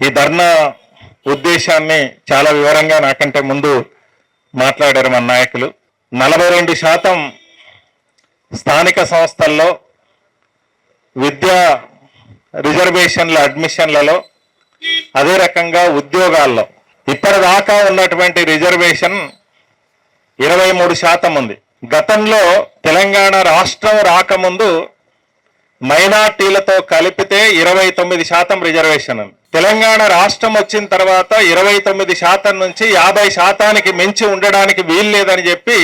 ఈ ధర్నా ఉద్దేశాన్ని చాలా వివరంగా నాకంటే ముందు మాట్లాడారు మన నాయకులు. నలభై రెండు శాతం స్థానిక సంస్థల్లో విద్యా రిజర్వేషన్ల అడ్మిషన్లలో అదే రకంగా ఉద్యోగాల్లో. ఇప్పటిదాకా ఉన్నటువంటి రిజర్వేషన్ ఇరవై మూడు శాతం ఉంది. గతంలో తెలంగాణ రాష్ట్రం రాకముందు మైనార్టీలతో కలిపితే ఇరవై తొమ్మిది శాతం రిజర్వేషన్ తెలంగాణ రాష్ట్రం వచ్చిన తర్వాత ఇరవై తొమ్మిది శాతం నుంచి యాభై శాతానికి మించి ఉండడానికి వీలు లేదని చెప్పి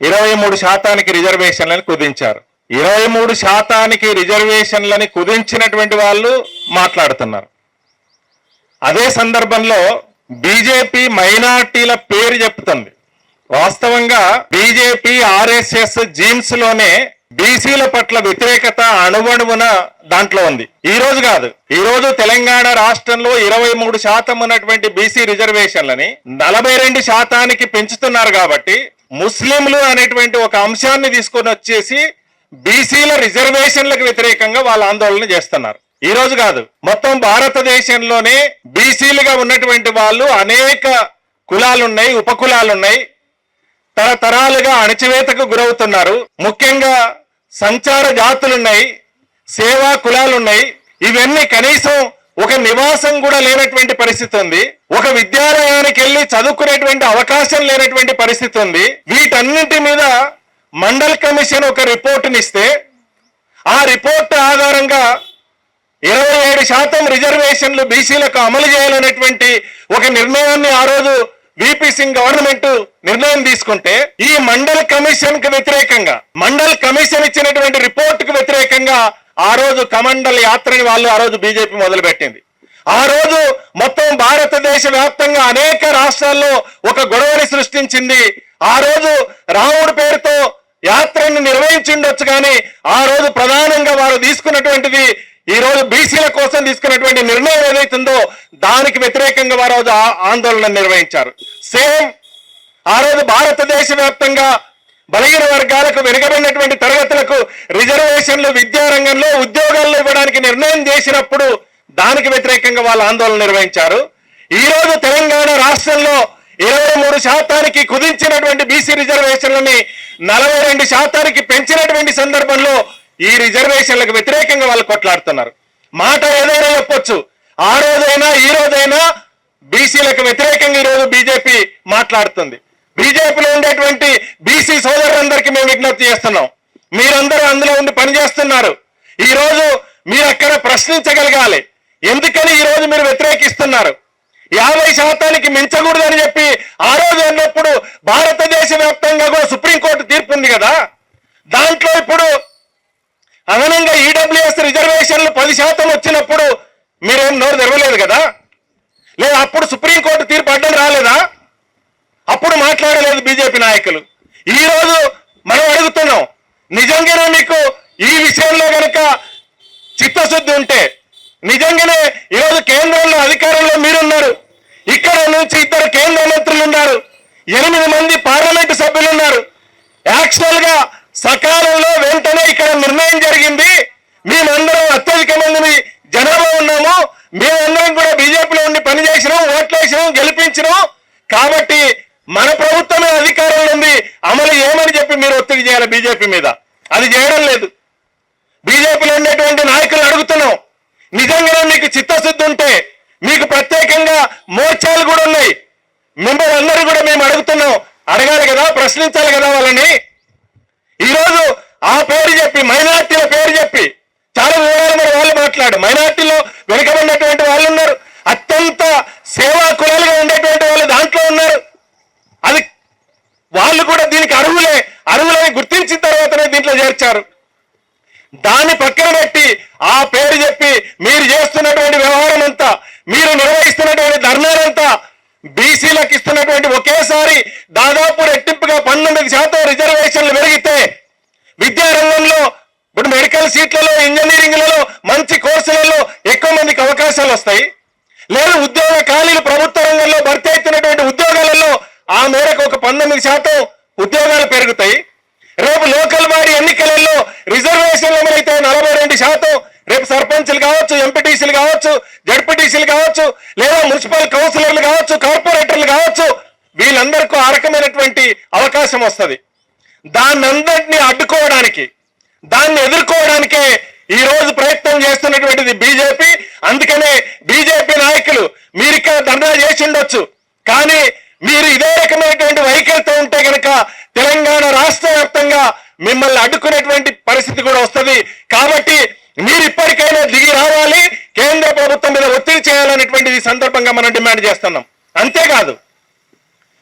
ఇరవై మూడు శాతానికి రిజర్వేషన్లను కుదించారు. ఇరవై మూడు శాతానికి రిజర్వేషన్లని కుదించినటువంటి వాళ్ళు మాట్లాడుతున్నారు. అదే సందర్భంలో బీజేపీ మైనార్టీల పేరు చెప్తుంది. వాస్తవంగా బీజేపీ ఆర్ఎస్ఎస్ జీమ్స్లోనే బీసీల పట్ల వ్యతిరేకత అణువణువున దాంట్లో ఉంది. ఈ రోజు కాదు. ఈ రోజు తెలంగాణ రాష్ట్రంలో ఇరవై మూడు శాతం ఉన్నటువంటి బీసీ రిజర్వేషన్లని నలభై రెండు శాతానికి పెంచుతున్నారు కాబట్టి ముస్లింలు అనేటువంటి ఒక అంశాన్ని తీసుకొని వచ్చేసి బీసీల రిజర్వేషన్లకు వ్యతిరేకంగా వాళ్ళ ఆందోళన చేస్తున్నారు. ఈ రోజు కాదు. మొత్తం భారతదేశంలోనే బీసీలుగా ఉన్నటువంటి వాళ్ళు అనేక కులాలున్నాయి ఉపకులాలున్నాయి తరతరాలుగా అణచివేతకు గురవుతున్నారు. ముఖ్యంగా సంచార జాతులున్నాయి సేవా కులాలున్నాయి ఇవన్నీ కనీసం ఒక నివాసం కూడా లేనటువంటి పరిస్థితి ఉంది. ఒక విద్యాలయానికి వెళ్ళి చదువుకునేటువంటి అవకాశం లేనటువంటి పరిస్థితి ఉంది. వీటన్నింటి మీద మండల్ కమిషన్ ఒక రిపోర్టునిస్తే ఆ రిపోర్ట్ ఆధారంగా ఇరవై ఏడు శాతం రిజర్వేషన్లు బీసీలకు అమలు చేయాలనేటువంటి ఒక నిర్ణయాన్ని ఆ రోజు బీపీ సింగ్ గవర్నమెంట్ నిర్ణయం తీసుకుంటే ఈ మండల్ కమిషన్కు వ్యతిరేకంగా మండల్ కమిషన్ ఇచ్చినటువంటి రిపోర్ట్కు వ్యతిరేకంగా ఆ రోజు కమండల్ యాత్రని వాళ్ళు ఆ రోజు బీజేపీ మొదలుపెట్టింది. ఆ రోజు మొత్తం భారతదేశ వ్యాప్తంగా అనేక రాష్ట్రాల్లో ఒక గొడవని సృష్టించింది. ఆ రోజు రాముడి పేరుతో యాత్రను నిర్వహించిండొచ్చు కానీ ఆ రోజు ప్రధానంగా వారు తీసుకున్నటువంటిది ఈ రోజు బీసీల కోసం తీసుకున్నటువంటి నిర్ణయం ఏదైతుందో దానికి వ్యతిరేకంగా వారు రోజు ఆందోళన నిర్వహించారు. సేమ్ ఆ రోజు భారతదేశ వ్యాప్తంగా బలహీన వర్గాలకు వెనుకబడినటువంటి తరగతులకు రిజర్వేషన్లు విద్యారంగంలో ఉద్యోగాల్లో ఇవ్వడానికి నిర్ణయం చేసినప్పుడు దానికి వ్యతిరేకంగా వాళ్ళు ఆందోళన నిర్వహించారు. ఈ రోజు తెలంగాణ రాష్ట్రంలో ఇరవై మూడు శాతానికి కుదించినటువంటి బీసీ రిజర్వేషన్లని నలభై రెండు శాతానికి పెంచినటువంటి సందర్భంలో ఈ రిజర్వేషన్లకు వ్యతిరేకంగా వాళ్ళు కొట్లాడుతున్నారు. మాట ఏదైనా చెప్పొచ్చు. ఆ రోజైనా ఈ రోజైనా బీసీలకు వ్యతిరేకంగా ఈ రోజు బీజేపీ మాట్లాడుతుంది. బీజేపీలో ఉండేటువంటి బీసీ సోదరులందరికీ మేము విజ్ఞప్తి చేస్తున్నాం. మీరందరూ అందులో ఉండి పనిచేస్తున్నారు. ఈ రోజు మీరు అక్కడ ప్రశ్నించగలగాలి. ఎందుకని ఈ రోజు మీరు వ్యతిరేకిస్తున్నారు? యాభై శాతానికి మించకూడదని చెప్పి ఆ రోజు అన్నప్పుడు భారతదేశ వ్యాప్తంగా కూడా సుప్రీంకోర్టు తీర్పు ఉంది కదా. దాంట్లో ఇప్పుడు అదనంగా ఈడబ్ల్యూఎస్ రిజర్వేషన్లు పది శాతం వచ్చినప్పుడు మీరేం నోరు తెరవలేదు కదా? లేదా అప్పుడు సుప్రీంకోర్టు తీర్పు అడ్డం రాలేదా? అప్పుడు మాట్లాడలేదు బీజేపీ నాయకులు. ఈ రోజు మనం అడుగుతున్నాం నిజంగానే మీకు ఈ విషయంలో గనక చిత్తశుద్ధి ఉంటే నిజంగానే ఈరోజు కేంద్రంలో అధికారంలో మీరున్నారు. ఇక్కడ నుంచి ఇద్దరు కేంద్ర మంత్రులు ఉన్నారు. ఎనిమిది మంది పార్లమెంటు సభ్యులు ఉన్నారు. యాక్చువల్గా సకాలంలో వెంటనే ఇక్కడ నిర్ణయం జరిగింది. మేమందరం అత్యధిక మందిని జనాభా ఉన్నాము. మేమందరం కూడా బీజేపీలో ఉండి పనిచేసినాం ఓట్లేసినాం గెలిపించినాం. కాబట్టి మన ప్రభుత్వమే అధికారంలో ఉంది. అమలు ఏమని చెప్పి మీరు ఒత్తిడి చేయాలి బీజేపీ మీద? అది చేయడం లేదు. బీజేపీలో ఉండేటువంటి నాయకులు అడుగుతున్నాం. నిజంగా మీకు చిత్తశుద్ధి ఉంటే మీకు మోర్చాలు కూడా ఉన్నాయి. మిమ్మల్ని అందరూ కూడా మేము అడుగుతున్నాం. అడగాలి కదా ప్రశ్నించాలి కదా వాళ్ళని. ఈరోజు ఆ పేరు చెప్పి మైనార్టీల పేరు చెప్పి చాలా వివరాలు మరి వాళ్ళు మాట్లాడు మైనార్టీలో వెనుకబడినటువంటి వాళ్ళు ఉన్నారు. అత్యంత సేవా కులాలుగా ఉండేటువంటి వాళ్ళు దాంట్లో ఉన్నారు. అది వాళ్ళు కూడా దీనికి అరువులే అరువులని గుర్తించిన తర్వాతనే దీంట్లో చేర్చారు. దాన్ని పక్కన పెట్టి ఆ పేరు చెప్పి మీరు చేస్తున్నటువంటి వ్యవహారం అంతా మీరు నిర్వహిస్తున్నటువంటి ధర్నాలంతా బీసీలకు ఇస్తున్నటువంటి ఒకేసారి దాదాపు రెట్టింపుగా పన్నెండు శాతం రిజర్వేషన్లు పెరిగితే విద్యారంగంలో ఇప్పుడు మెడికల్ సీట్లలో ఇంజనీరింగ్లలో మంచి కోర్సులలో ఎక్కువ మందికి అవకాశాలు వస్తాయి. లేదు ఉద్యోగ ఖాళీలు ప్రభుత్వ రంగంలో భర్తీ అవుతున్నటువంటి ఉద్యోగాలలో ఆ మేరకు ఒక పంతొమ్మిది శాతం ఉద్యోగాలు పెరుగుతాయి. రేపు లోకల్ బాడీ ఎన్నికలలో రిజర్వేషన్లు అమలైతే నలభై రెండు శాతం రేపు సర్పంచులు కావచ్చు ఎంపీటీసీలు కావచ్చు జడ్పీటీసీలు కావచ్చు లేదా మున్సిపల్ కౌన్సిలర్లు కావచ్చు కార్పొరేటర్లు కావచ్చు వీళ్ళందరికీ ఆ రకమైనటువంటి అవకాశం వస్తుంది. దాన్ని అందరినీ అడ్డుకోవడానికి దాన్ని ఎదుర్కోవడానికే ఈ రోజు ప్రయత్నం చేస్తున్నటువంటిది బీజేపీ. అందుకనే బీజేపీ నాయకులు మీరు ఇక్కడ ధర్నా చేసి ఉండొచ్చు. కానీ మీరు ఇదే రకమైనటువంటి వైఖరితో ఉంటే కనుక తెలంగాణ రాష్ట్ర వ్యాప్తంగా మిమ్మల్ని అడ్డుకునేటువంటి పరిస్థితి కూడా వస్తుంది. కాబట్టి మీరు ఇప్పటికైనా దిగి రావాలి. కేంద్ర ప్రభుత్వం మీద ఒత్తిడి చేయాలనేటువంటి ఈ సందర్భంగా మనం డిమాండ్ చేస్తున్నాం. అంతేకాదు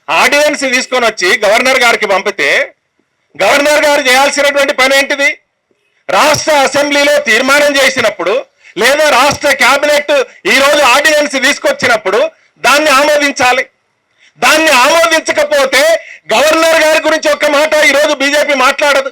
ఆర్డినెన్స్ తీసుకొని వచ్చి గవర్నర్ గారికి పంపితే గవర్నర్ గారు చేయాల్సినటువంటి పని ఏంటిది? రాష్ట్ర అసెంబ్లీలో తీర్మానం చేసినప్పుడు లేదా రాష్ట్ర కేబినెట్ ఈరోజు ఆర్డినెన్స్ తీసుకొచ్చినప్పుడు దాన్ని ఆమోదించాలి. దాన్ని ఆమోదించకపోతే గవర్నర్ గారి గురించి ఒక్క మాట ఈరోజు బీజేపీ మాట్లాడదు.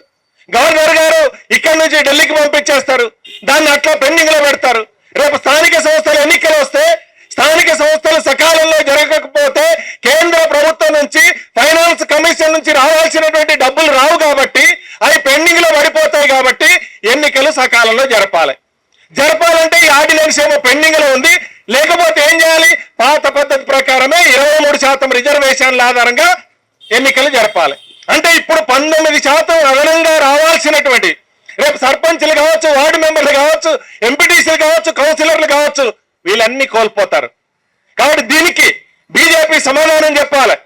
గవర్నర్ గారు ఇక్కడి నుంచి ఢిల్లీకి పంపించేస్తారు. దాన్ని అట్లా పెండింగ్లో పెడతారు. రేపు స్థానిక సంస్థల ఎన్నికలు వస్తే స్థానిక సంస్థలు సకాలంలో జరగకపోతే కేంద్ర ప్రభుత్వం నుంచి ఫైనాన్స్ కమిషన్ నుంచి రావాల్సినటువంటి డబ్బులు రావు కాబట్టి అవి పెండింగ్లో పడిపోతాయి కాబట్టి ఎన్నికలు సకాలంలో జరపాలి. జరపాలంటే ఈ ఆర్డినెన్స్ ఏమో పెండింగ్లో ఉంది. లేకపోతే ఏం చేయాలి? పాత పద్ధతి ప్రకారమే ఇరవై మూడు శాతం రిజర్వేషన్ల ఆధారంగా ఎన్నికలు జరపాలి. అంటే ఇప్పుడు పంతొమ్మిది శాతం అదనంగా రావాల్సినటువంటి రేపు సర్పంచ్లు కావచ్చు వార్డు మెంబర్లు కావచ్చు ఎంపీటీసీలు కావచ్చు కౌన్సిలర్లు కావచ్చు వీళ్ళన్నీ కోల్పోతారు. కాబట్టి దీనికి బీజేపీ సమాధానం చెప్పాలి.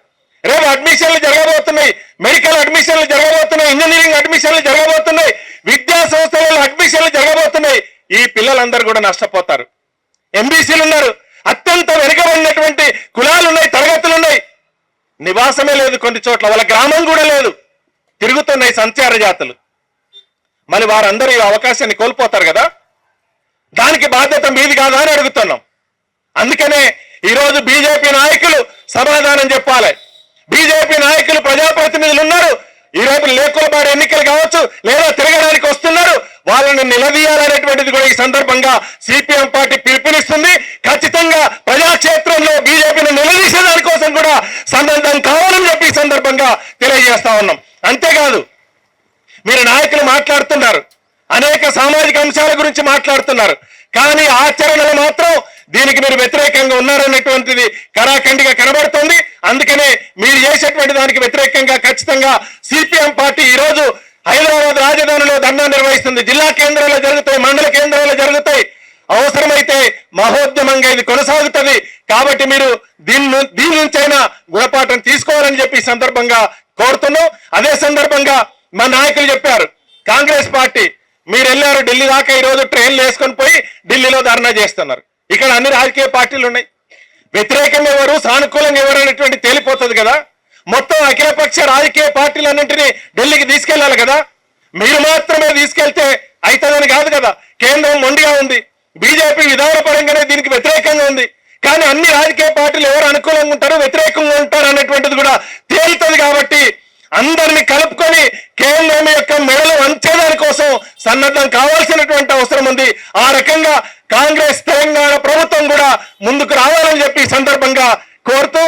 రేపు అడ్మిషన్లు జరగబోతున్నాయి మెడికల్ అడ్మిషన్లు జరగబోతున్నాయి ఇంజనీరింగ్ అడ్మిషన్లు జరగబోతున్నాయి విద్యా సంస్థలలో అడ్మిషన్లు జరగబోతున్నాయి. ఈ పిల్లలందరూ కూడా నష్టపోతారు. ఎంబీసీలు ఉన్నారు. అత్యంత వెనుకబడినటువంటి కులాలు ఉన్నాయి తరగతులు ఉన్నాయి నివాసమే లేదు కొన్ని చోట్ల వాళ్ళ గ్రామం కూడా లేదు. తిరుగుతున్నాయి సంచార జాతులు. మరి వారందరూ ఈ అవకాశాన్ని కోల్పోతారు కదా? దానికి బాధ్యత మీది కాదా అని అడుగుతున్నాం. అందుకనే ఈరోజు బీజేపీ నాయకులు సమాధానం చెప్పాలి. బీజేపీ నాయకులు ప్రజాప్రతినిధులు ఉన్నారు ఈ రేపు లేకులబాడు ఎన్నికలు కావచ్చు లేదా తిరగడానికి వస్తున్నారు. వాళ్ళని నిలదీయాలనేటువంటిది కూడా ఈ సందర్భంగా సిపిఎం పార్టీ పిలుపునిస్తుంది. ఖచ్చితంగా ప్రజాక్షేత్రంలో బీజేపీని నిలదీసే దానికోసం కూడా సన్నద్ధం కావాలని చెప్పి ఈ సందర్భంగా తెలియజేస్తా ఉన్నాం. అంతేకాదు మీరు నాయకులు మాట్లాడుతున్నారు. అనేక సామాజిక అంశాల గురించి మాట్లాడుతున్నారు. కానీ ఆచరణలో మాత్రం దీనికి మీరు వ్యతిరేకంగా ఉన్నారనేటువంటిది కరాఖండిగా కనబడుతుంది. అందుకనే మీరు చేసేటువంటి దానికి వ్యతిరేకంగా ఖచ్చితంగా సిపిఎం పార్టీ ఈరోజు హైదరాబాద్ రాజధానిలో ధర్నా నిర్వహిస్తుంది. జిల్లా కేంద్రాల్లో జరుగుతాయి మండల కేంద్రాల్లో జరుగుతాయి. అవసరమైతే మహోద్యమంగా ఇది కొనసాగుతుంది. కాబట్టి మీరు దీని దీని నుంచైనా గుణపాఠం తీసుకోవాలని చెప్పి సందర్భంగా కోరుతున్నాం. అదే సందర్భంగా మా నాయకులు చెప్పారు కాంగ్రెస్ పార్టీ మీరు వెళ్ళారు ఢిల్లీ దాకా ఈ రోజు ట్రైన్లు వేసుకొని పోయి ఢిల్లీలో ధర్నా చేస్తున్నారు. ఇక్కడ అన్ని రాజకీయ పార్టీలు ఉన్నాయి. వ్యతిరేకంగా ఎవరు సానుకూలంగా ఎవరు అనేటువంటి తేలిపోతుంది కదా. మొత్తం అఖిలపక్ష రాజకీయ పార్టీలన్నింటినీ ఢిల్లీకి తీసుకెళ్ళాలి కదా. మీరు మాత్రమే తీసుకెళ్తే అవుతుందని కాదు కదా. కేంద్రం మొండిగా ఉంది. బీజేపీ విధానపరంగానే దీనికి వ్యతిరేకంగా ఉంది. కానీ అన్ని రాజకీయ పార్టీలు ఎవరు అనుకూలంగా ఉంటారో వ్యతిరేకంగా ఉంటారు అనేటువంటిది కూడా తేలుతుంది కాబట్టి అందరిని కలుపుకొని కేంద్రం యొక్క మెడలు వంచేదాని కోసం సన్నద్ధం కావాల్సినటువంటి అవసరం ఉంది. ఆ రకంగా కాంగ్రెస్ తెలంగాణ ప్రభుత్వం కూడా ముందుకు రావాలని చెప్పి సందర్భంగా కోరుతూ